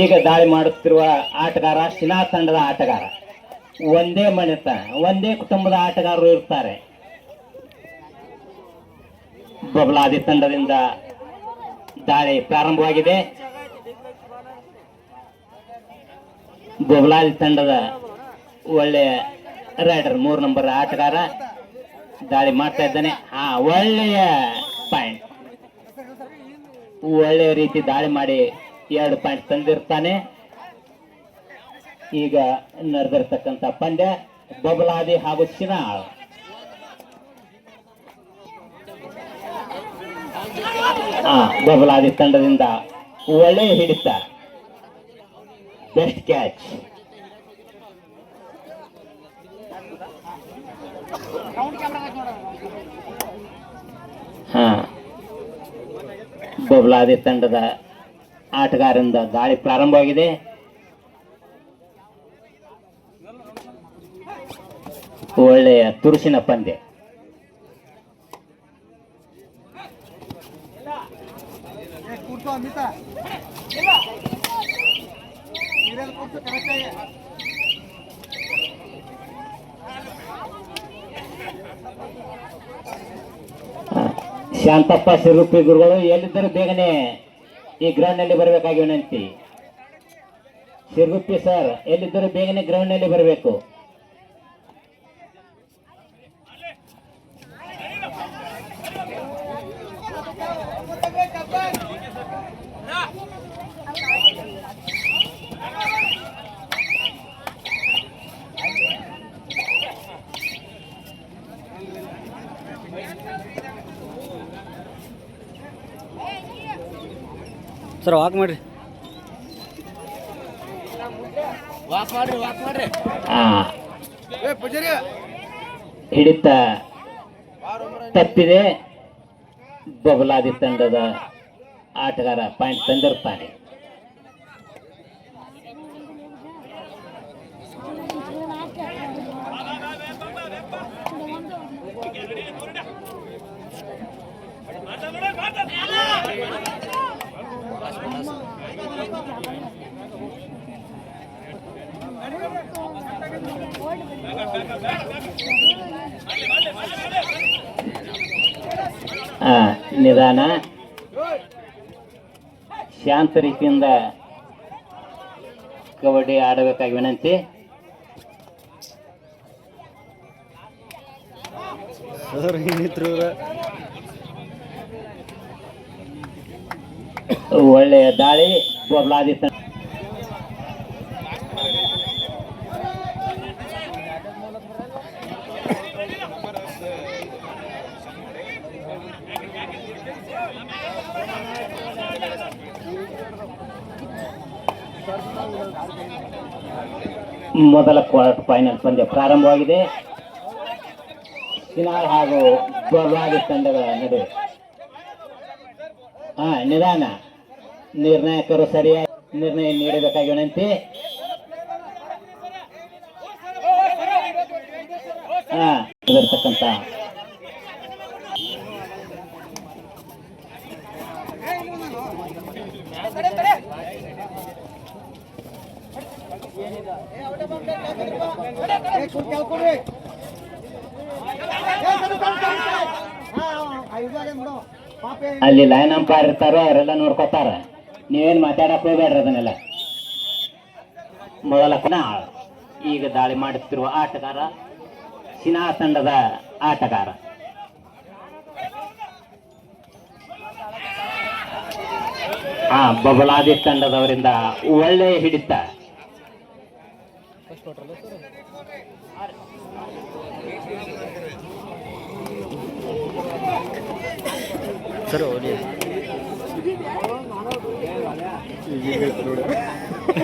ಈಗ ದಾಳಿ ಮಾಡುತ್ತಿರುವ ಆಟಗಾರ ಶಿಲಾ ತಂಡದ ಆಟಗಾರ. ಒಂದೇ ಮನೆತ, ಒಂದೇ ಕುಟುಂಬದ ಆಟಗಾರರು ಇರ್ತಾರೆ. ಬಬಲಾದಿ ತಂಡದಿಂದ ದಾಳಿ ಪ್ರಾರಂಭವಾಗಿದೆ. ಬಬಲಾದಿ ತಂಡದ ಒಳ್ಳೆಯ ರೈಡರ್ ಮೂರು ನಂಬರ್ ಆಟಗಾರ ದಾಳಿ ಮಾಡ್ತಾ ಇದ್ದಾನೆ. ಆ ಒಳ್ಳೆಯ ಪಾಯಿಂಟ್ ಒಳ್ಳೆಯ ರೀತಿ ದಾಳಿ ಮಾಡಿ ಎರಡು ಪಾಯಿಂಟ್ ತಂದಿರ್ತಾನೆ. ಈಗ ನಡೆದಿರ್ತಕ್ಕಂಥ ಪಂದ್ಯ ಬಬಲಾದಿ ಹಾಗೂ ಚಿನಾಳ್. ಹಾ ಬಬಲಾದಿ ತಂಡದಿಂದ ಒಳ್ಳೆಯ ಹಿಡಿತ. ಬೆಸ್ಟ್ ಕ್ಯಾಚ್ ಬಬಲಾದಿ ತಂಡದ ಆಟಗಾರರಿಂದ ದಾಳಿ ಪ್ರಾರಂಭವಾಗಿದೆ ಒಳ್ಳೆಯ ತುರುಸಿನ ಪಂದ್ಯ. ಶಾಂತಪ್ಪ ಸಿರುಪಿ ಗುರುಗಳು ಎಲ್ಲಿದ್ದರೂ ಬೇಗನೆ ಈ ಗ್ರೌಂಡ್ನಲ್ಲಿ ಬರಬೇಕಾಗಿ ವಿನಂತಿ. ಸಿರುಪಿ ಸರ್, ಎಲ್ಲಿದ್ದರೂ ಬೇಗನೆ ಗ್ರೌಂಡ್ನಲ್ಲಿ ಬರಬೇಕು. ಸರ್ ವಾಕ್ ಮಾಡ್ರಿ. ವಾಕ್ ಮಾಡ್ರಿ ವಾಕ್ ಮಾಡ್ರಿ. ಆ ಏ ಪೂಜಾರಿ. ಹಿಡಿತ. ತಪ್ಪಿದೆ. ಬಬಲಾದಿ ತಂಡದ ಆಟಗಾರ ಪಾಯಿಂಟ್ ತಂದಿರ್ತಾನೆ ಆ, ನಿಧಾನ. ಶಾಂತ ರೀತಿಯಿಂದ ಕಬಡ್ಡಿ ಆಡಬೇಕಾಗಿ ವಿನಂತಿ. ಒಳ್ಳೆಯ ದಾಳಿ. ಬೊಬ್ಲಾದಿ ಮೊದಲ ಕ್ವಾರ್ಟರ್ ಫೈನಲ್ ಪಂದ್ಯ ಪ್ರಾರಂಭವಾಗಿದೆ. ಸಿನಾಲ್ ಹಾಗೂ ಬೊಬ್ಲಾದಿ ತಂಡಗಳ ನಡುವೆ. ಹಾ ನಿಧಾನ. ನಿರ್ಣಾಯಕರು ಸರಿಯಾಗಿ ನಿರ್ಣಯ ನೀಡಬೇಕಾಗಿ ವಿನಂತಿ. ಹಾ ಇದಿರ್ತಕ್ಕಂಥ ಏ ಕೂರ್ ಕೇಳ್ಕೊಡ್ರಿ ಏ ಸರಿ ಸರಿ ಸರಿ ಹಾ ಐದು ಬಿಡು ಪಾಪ ಏ- ಅಲ್ಲಿ ಲೈನ್ ಅಂಪೈರ್ ಇರ್ತಾರೋ ಅವರೆಲ್ಲ ನೋಡ್ಕೋತಾರ. ನೀವೇನ್ ಮಾತಾಡಕ್ ಹೋಗ್ಬೇಡ್ರಿ ಅದನ್ನೆಲ್ಲ. ಮೊದಲ ಈಗ ದಾಳಿ ಮಾಡುತ್ತಿರುವ ಆಟಗಾರ, ಸಿನಾ ತಂಡದ ಆಟಗಾರ. ಹಾ ಬಬಲಾದಿ ತಂಡದವರಿಂದ ಒಳ್ಳೆಯ ಹಿಡಿತ.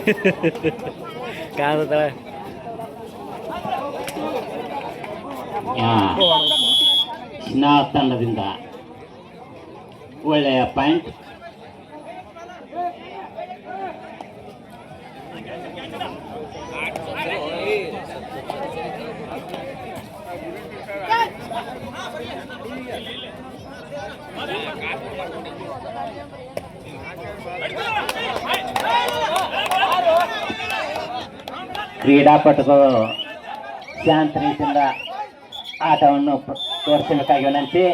ಕಾಣತಾಳೆ ನಾ ತಂಡದಿಂದ ಒಳ್ಳೆಯ ಪಾಯಿಂಟ್ ಕ್ರೀಡಾಪಟುಗಳು ಶಾಂತ ರೀತಿಯಿಂದ ಆಟವನ್ನು ತೋರಿಸಬೇಕಾಗಿ ವಿನಂತಿ.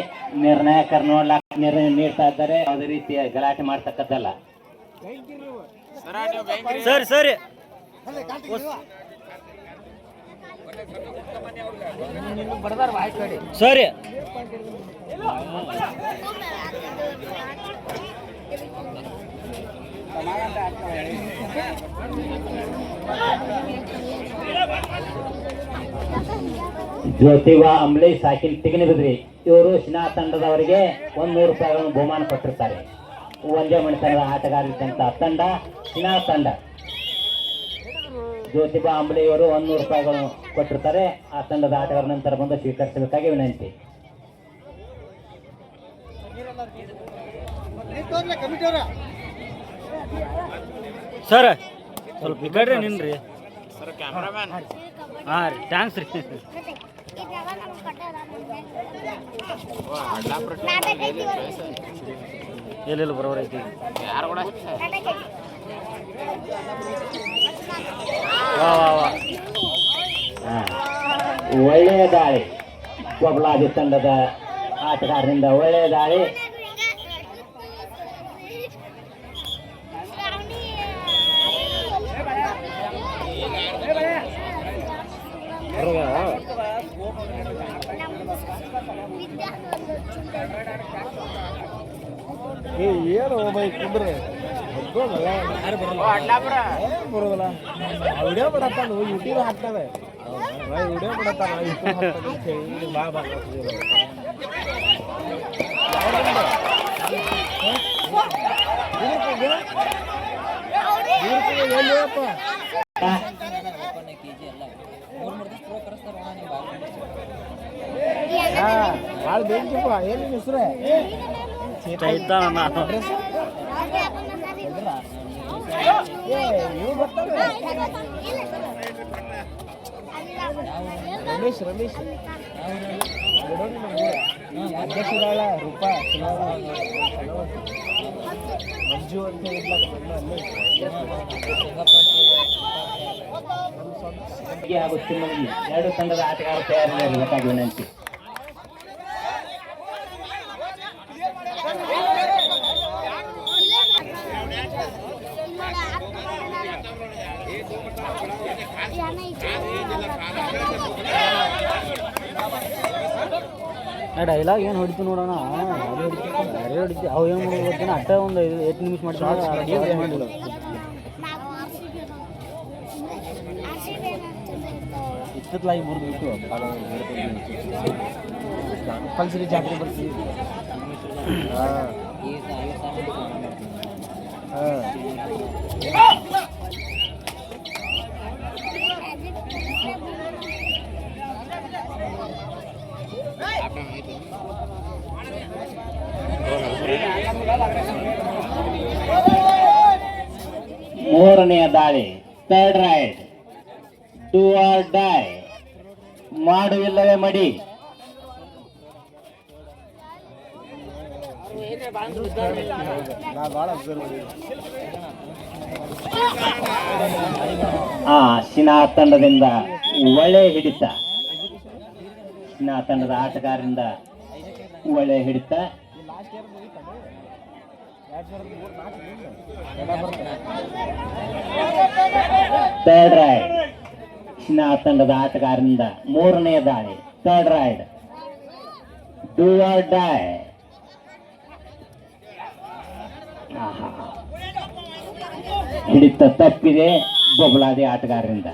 ನಿರ್ಣಾಯಕರು ನೋಡ್ಲಾಕ ನಿರ್ಣಯ ನೀಡ್ತಾ ಇದ್ದಾರೆ. ಯಾವುದೇ ರೀತಿಯ ಗಲಾಟೆ ಮಾಡ್ತಕ್ಕದ್ದಲ್ಲ ಸರಿ ಸರಿ. ಸರಿ. ಜ್ಯೋತಿವ ಅಂಬ್ಲೇಶ್ ಸಾಕಿಲ್ ತಿಗನಿಬಿದ್ರಿ. ಇವರು ಶಿನಾ ತಂಡದವರಿಗೆ ಒಂದ್ ನೂರು ರೂಪಾಯಿಗಳನ್ನು ಬಹುಮಾನ ಕೊಟ್ಟಿರ್ತಾರೆ. ಒಂದೇ ಮಣಿತನದ ಆಟಗಾರರಿದ್ದಂತ ತಂಡ ಶಿನಾ ತಂಡ ಜ್ಯೋತಿಬಾ ಅಂಬಳೆ ಇವರು ಒಂದ್ ನೂರು ರೂಪಾಯಿಗಳನ್ನು ಕೊಟ್ಟಿರ್ತಾರೆ. ಆ ತಂಡದ ಆಟಗಾರ ನಂತರ ಬಂದು ಸ್ವೀಕರಿಸಬೇಕಾಗಿ ವಿನಂತಿ. ಸರ್, ಸ್ವಲ್ಪ ಈ ನಿನ್ರಿ. ಹಾಂ ರೀ ಥ್ಯಾಂಕ್ಸ್ ರೀ. ಎಲ್ಲೆಲ್ಲ ಬರೋರು ಐತಿ? ವಾ ವಾ ವಾ. ಒಳ್ಳೆಯ ದಾಳಿ. ಕೊಬ್ಲಾದಿ ತಂಡದ ಆಟಗಾರರಿಂದ ಒಳ್ಳೆಯ ದಾಳಿ. ಏ ಏನು ಬೈ ಕುಂದ್ರೆ ಬರೋದಲ್ಲ ವಿಡಿಯೋ ಬಿಡತ್ತಾನ ಯೂಟ್ಯೂಬ್ ಹಾಕ್ತಾವೆ ವಿಡಿಯೋ ಬಿಡತ್ತಾನ ಯೂಟ್ಯೂಬ್ ಬಾ ಬಾ ಎಲ್ಲಿಯಪ್ಪ ಭಾಳ ಬೇಕಿಪ್ಪ ಏನು ಹೆಸ್ರೆ ರಮೇಶ್ ರಮೇಶ್ ಅಧ್ಯಕ್ಷರಾಳ ರೂಪ ಮಂಜು ಅಂತ ಎರಡು ತಂಡದ ಆಟಗಾರ ತಯಾರಿರಬೇಕಾಗಿ ವಿನಂತಿ ಡೈಲಾಗ್ ಏನು ಹೊಡಿತು ನೋಡೋಣ ಅದು ಹೊಡಿತು ಬೇರೆ ಹೊಡಿತು ಅವು ಏನು ಮಾಡೋದು ಗೊತ್ತೇನ ಅಟ್ಟ ಒಂದು ಐದು ಎಷ್ಟು ನಿಮಿಷ ಮಾಡ್ತಾರೆ ಮಾಡಿಲ್ಲ ಇಷ್ಟೊತ್ತಲಾಗಿ ಮುರಿದ್ಬಿಟ್ಟು ಕಂಪಲ್ಸರಿ ಜಾತ್ರೆ ಬರ್ತೀವಿ ಹಾಂ ಹಾಂ ಮೂರನೆಯ ದಾಳಿ third raid do or die ಮಾಡುವಿಲ್ಲವೇ ಮಡಿ? ಆ, ಶಿನಾ ತಂಡದಿಂದ ಒಳ್ಳೆ ಹಿಡಿತ. ಶಿನಾ ತಂಡದ ಆಟಗಾರರಿಂದ ಒಳ್ಳೆ ಹಿಡಿತ. ಥರ್ಡ್ ರೈಡ್ ಶಿನಾ ತಂಡದ ಆಟಗಾರರಿಂದ ಮೂರನೇ ದಾಳಿ. Third raid do or die ಹಿಡಿತ ತಪ್ಪಿದೆ ಬೊಬ್ಲಾದಿ ಆಟಗಾರರಿಂದ.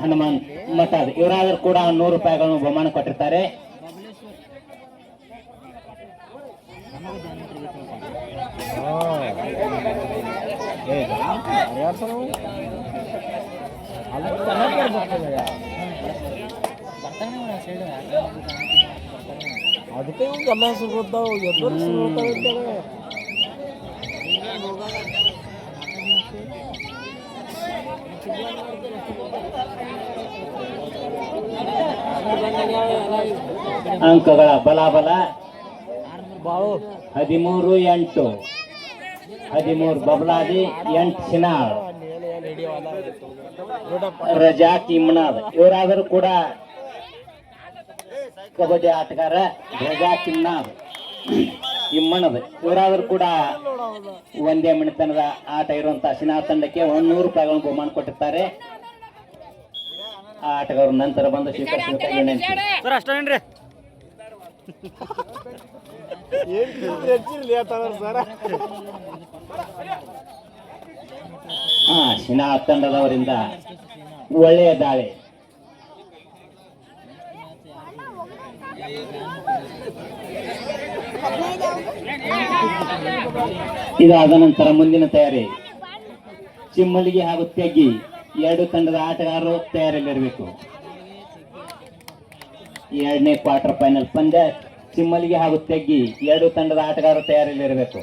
ಹನುಮಾನ್ ಮಠದ್ ಇವರಾದ್ರೂ ಕೂಡ ನೂರು ರೂಪಾಯಿಗಳನ್ನು ಬಹುಮಾನ ಕೊಟ್ಟಿರ್ತಾರೆ. ಅದಕ್ಕೆ ಎಲ್ಲ ಅಂಕಗಳ ಬಲಾಬಲ. ಹದಿಮೂರು ಎಂಟು. ಹದಿಮೂರು ಬಬಲಾದಿ ಎಂಟು ಸಿನಾಳ್ ರಜಾ ಇಮ್ನಾದ್ ಇವರಾದರೂ ಕೂಡ ಕಬಡ್ಡಿ ಆಟಗಾರ ರಜಾಕ್ ಇಮ್ನಾದ್ ಇಮ್ಮಣದ ಇವರಾದರೂ ಕೂಡ ಒಂದೇ ಮಣಿತನದ ಆಟ ಇರುವಂತಹ ಸಿನಾ ತಂಡಕ್ಕೆ ಒಂದ್ ನೂರು ರೂಪಾಯಿಗಳನ್ನು ಬಹುಮಾನ ಕೊಟ್ಟಿರ್ತಾರೆ. ಆ ಆಟಗಾರರು ನಂತರ ಬಂದ ಸರ್ ಅಷ್ಟೇನ್ರಿ ಹಾ ಸಿನಾ ತಂಡದವರಿಂದ ಒಳ್ಳೆಯ ದಾಳಿ. ಇದಾದ ನಂತರ ಮುಂದಿನ ತಯಾರಿ. ಚಿಮ್ಮಲಿಗೆ ಹಾಗೂ ತೆಗ್ಗಿ. ಎರಡು ತಂಡದ ಆಟಗಾರರು ತಯಾರಿಯಲ್ಲಿರಬೇಕು ಎರಡನೇ ಕ್ವಾರ್ಟರ್ ಫೈನಲ್ ಪಂದ್ಯ ಚಿಮ್ಮಲಿಗೆ ಹಾಗೂ ತೆಗ್ಗಿ ಎರಡು ತಂಡದ ಆಟಗಾರರು ತಯಾರಿಯಲ್ಲಿರಬೇಕು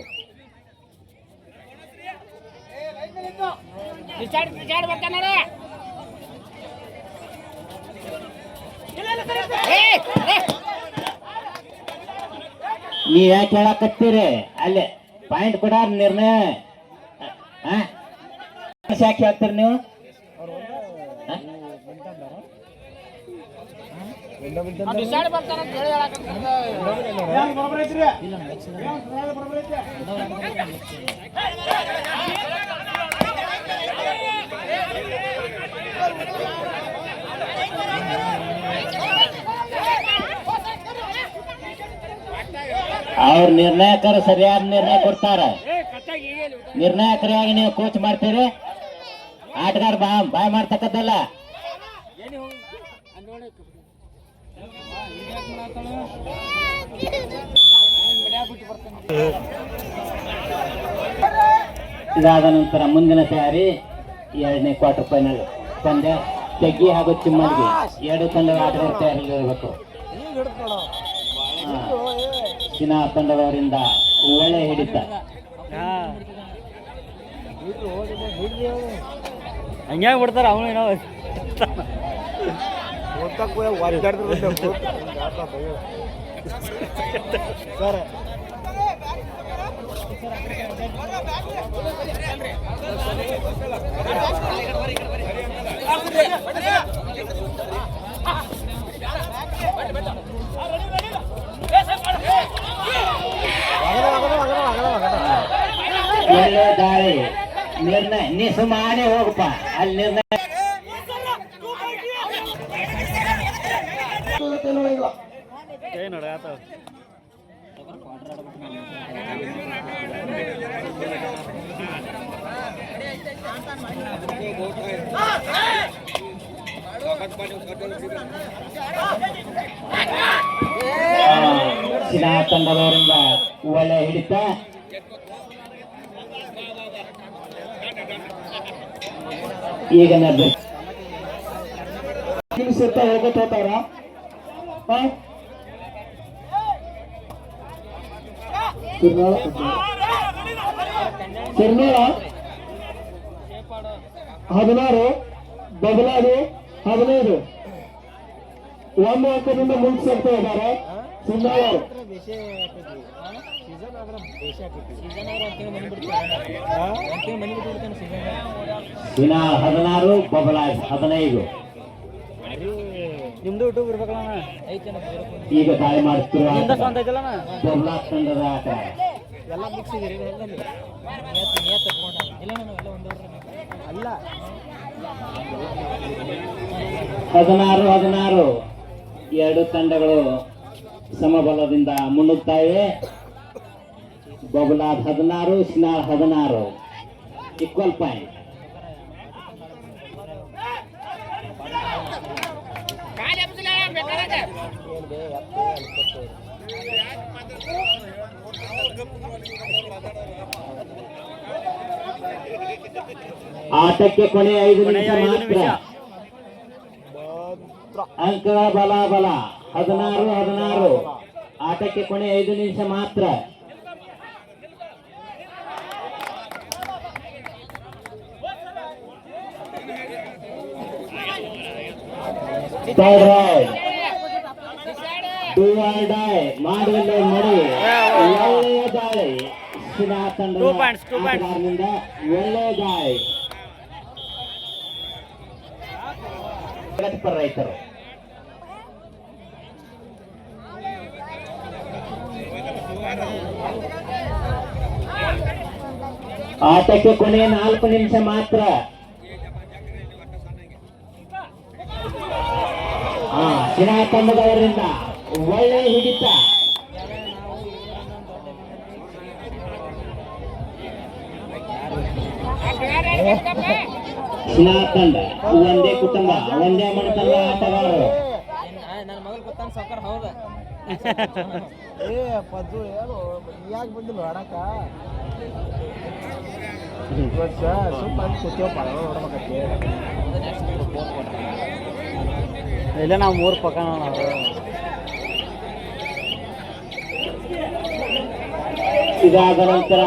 ನೀ ಯಾಕೆ ಹೇಳಕತ್ತೀರಿ? ಅಲ್ಲೇ ಪಾಯಿಂಟ್ ಕೊಡ ನಿರ್ಣಯ? ಯಾಕೆ ಹೇಳ್ತೀರಿ ನೀವು? ಅವ್ರ ನಿರ್ಣಾಯಕರು ಸರಿಯಾದ ನಿರ್ಣಯ ಕೊಡ್ತಾರ. ನಿರ್ಣಾಯಕರಾಗಿ ನೀವು ಕೋಚ್ ಮಾಡ್ತೀರಿ. ಆಟಗಾರ ಬಾ ಬಾಯ್ ಮಾಡ್ತಕ್ಕದ್ದಲ್ಲ. ಇದಾದ ನಂತರ ಮುಂದಿನ ತಯಾರಿ ಎರಡನೇ ಕ್ವಾರ್ಟರ್ ಫೈನಲ್ ಪಂದ್ಯ ತೆಗ್ಗಿ ಹಾಗೂ ಚಿಮ್ಮಲ್ಗಿ ಎರಡು ತಂಡಗಳ ಆಟಗಾರ ತಯಾರಿರಬೇಕು ಚಿನಾ ತಂಡದವರಿಂದ ಒಳ್ಳೆ ಹಿಡಿತ. ಹಂಗ್ಯಾಂಗ ಬಿಡ್ತಾರ ಅವನು ಏನೋ. ಸರ್ ಒಳ್ಳೆ ಗಾಳಿ ನಿರ್ಣಯ ನೀ ಸುಮಾನೆ ಹೋಗಪ್ಪ ಅಲ್ಲಿ ನಿರ್ಣಯ ನೋಡ ಆತ ಚಿನ್ನ ತಂಡದವರಿಂದ ಒಲೆ ಹಿಡಿತ. ಈಗ ಸುತ್ತ ಹೋಗತ್ ಹೋತಾರ ಸಿರ್ನಾಳ? ಹದಿನಾರು ಬದಲಾಗಿ ಹದಿನೈದು. ಒಂದು ಅಂಕದಿಂದ ಮುಂಚೆ ಇದ್ದಾರೆ. ಸುಂದರ ದಿನ ಹದಿನಾರು ಬಬಲಾಜ್ ಹದಿನೈದು. ನಿಮ್ದು ಯೂಟ್ಯೂಬ್ ಇರ್ಬೇಕಲ್ಲ ಈಗ ತಾಯಿ ಮಾಡ್ತಿರುವ ತಂಡದ ಆಟ. ಎಲ್ಲ ಮಿಕ್ಸ್ ಅಲ್ಲ ಹದಿನಾರು ಹದಿನಾರು. ಎರಡು ತಂಡಗಳು ಸಮಬಲದಿಂದ ಮುನ್ನುಗ್ತಾ ಇವೆ ಬಬಲಾದ್ ಹದಿನಾರು ಸಿನಾಳ್ ಹದಿನಾರು. ಈಕ್ವಲ್ ಪಾಯಿಂಟ್ ಆಟಕ್ಕೆ ಕೊನೆ ಐದು ನಿಮಿಷ ಕೊನೆಯ ಐದು ಮಾತ್ರ. ನಿಮಿಷ. ಅಂಕಗಳ ಬಲ ಬಲ. ಹದಿನಾರು ಹದಿನಾರು. ಆಟಕ್ಕೆ ಕೊನೆ ಐದು ನಿಮಿಷ ಮಾತ್ರ. Third round. Do or die ಮಾಡುವಿಲ್ಲ ಮಾಡಿ ಒಳ್ಳೆಯ ದಾಳಿ ತಂಡದ ಆಟಗಾರನಿಂದ ರೈತರು. ಆಟಕ್ಕೆ ಕೊನೆಯ ನಾಲ್ಕು ನಿಮಿಷ ಮಾತ್ರ. ಹಾ ಚಿನ್ನ ತಂಡದವರಿಂದ ಒಳ್ಳೆ ಹಿಡಿತ. ತಂಡ ಒಂದೇ ಕುಟುಂಬ ಒಂದೇ ಮನಸಲ್ಲ ಆಟಗಾರರು. ನನ್ನ ಗೊತ್ತಾನ ಸಾವ್ಕಾರ ಹೌದ ಏ ಪದ್ದು ಹೇಳು ಯಾಕೆ ಬಂದಿಲ್ಲ ಆಡಕ ವರ್ಷ ಸುಮ್ಮ ಅಲ್ಲಿ ಕೂತ್ಯಪ್ಪ ನೋಡ್ಬೇಕತ್ತೆ ಇಲ್ಲ ನಾವು ಮೂರು ಪಕ್ಕ ನಾವು. ಇದಾದ ನಂತರ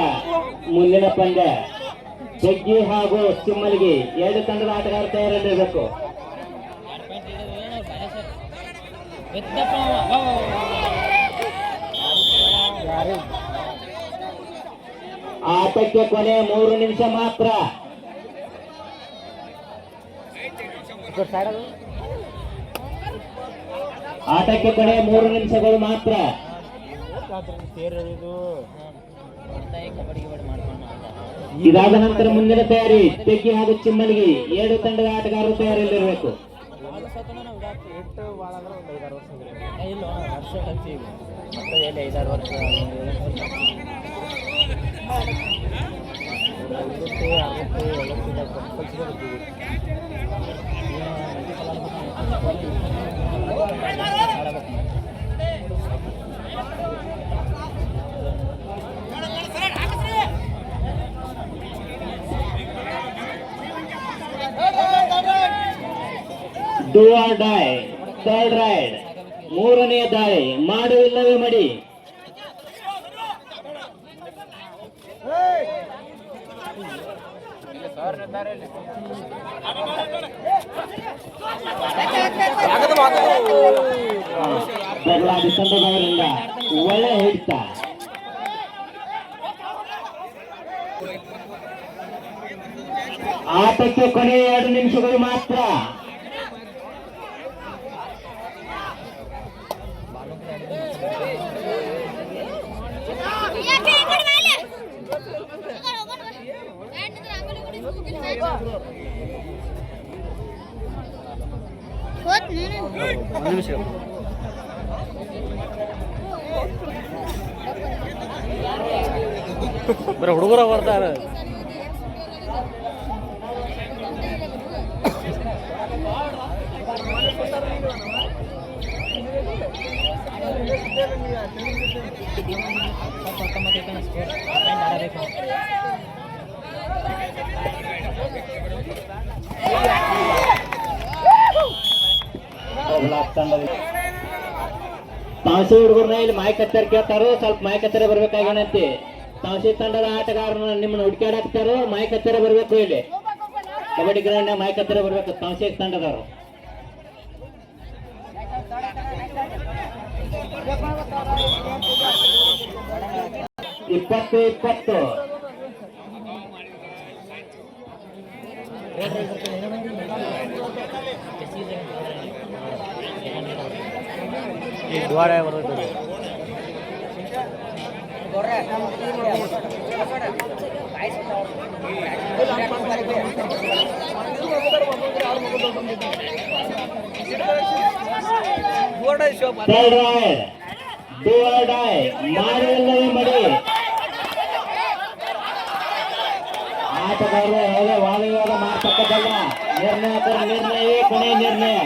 ಮುಂದಿನ ಪಂದ್ಯ. ಜಗ್ಗಿ ಹಾಗೂ ಚಿಮ್ಮಲಿಗೆ. ಎರಡು ತಂಡದ ಆಟಗಾರ ತಯಾರಲ್ಲಿರಬೇಕು. ಆಟಕ್ಕೆ ಕೊನೆ ಮೂರು ನಿಮಿಷ ಮಾತ್ರ. ಆಟಕ್ಕೆ ಕೊನೆ ಮೂರು ನಿಮಿಷಗಳು ಮಾತ್ರ. ಇದಾದ ನಂತರ ಮುಂದಿನ ತಯಾರಿ ತೆಗ್ಗಿ ಹಾಗೂ ಚಿಮ್ಮಲ್ಗಿ ಎರಡು ತಂಡದ ಆಟಗಾರರು ತಯಾರಿಯಲ್ಲಿರಬೇಕು ವರ್ಷ do or die third raid ಮೂರನೆಯ ದಾಳಿ. ಮಾಡು ಇಲ್ಲವೇ ಮಡಿ. ತಂಡದವರಿಂದ ಒಳ್ಳೆ ಹಿಡಿತ. ಆಟಕ್ಕೆ ಕೊನೆಯ ಎರಡು ನಿಮಿಷಗಳು ಮಾತ್ರ. ಬರೀ ಹುಡುಗರ ಬರ್ತಾರ ತಾಸು ಹುಡುಗರನ್ನ ಇಲ್ಲಿ ಮಾಯಿ ಕೇಳ್ತಾರೆ ಕೇಳ್ತಾರೋ ಸ್ವಲ್ಪ ಮಾಯಿ ಕತ್ತರಿ ಬರ್ಬೇಕಾಗೇನಂತಿ ತಾಂಸಿ ತಂಡದ ಆಟಗಾರನ ನಿಮ್ಮನ್ನ ಹುಡುಕಾಡಾಕ್ತಾರೋ ಮೈಕ್ ಹತ್ತಿರ ಬರಬೇಕು ಇಲ್ಲಿ. ಕಬಡ್ಡಿ ಗ್ರೌಂಡ್ ಮೈಕ್ ಹತ್ತಿರ ಬರಬೇಕು ತಾಂಸಿ ತಂಡದವರು. ಇಪ್ಪತ್ತು ಇಪ್ಪತ್ತು. ಈ ದ್ವಾರ ಬರ್ತೈತೆ third raid do or die ಮಾಡಿ ಇಲ್ಲವೇ ಮಡಿ ಆಟಗಾರರು ಯಾವುದೇ ವಾದ ವಿವಾದ ಮಾಡ್ತಕ್ಕದ್ದಲ್ಲ ನಿರ್ಣಯ ಕೊನೆಯ ನಿರ್ಣಯ.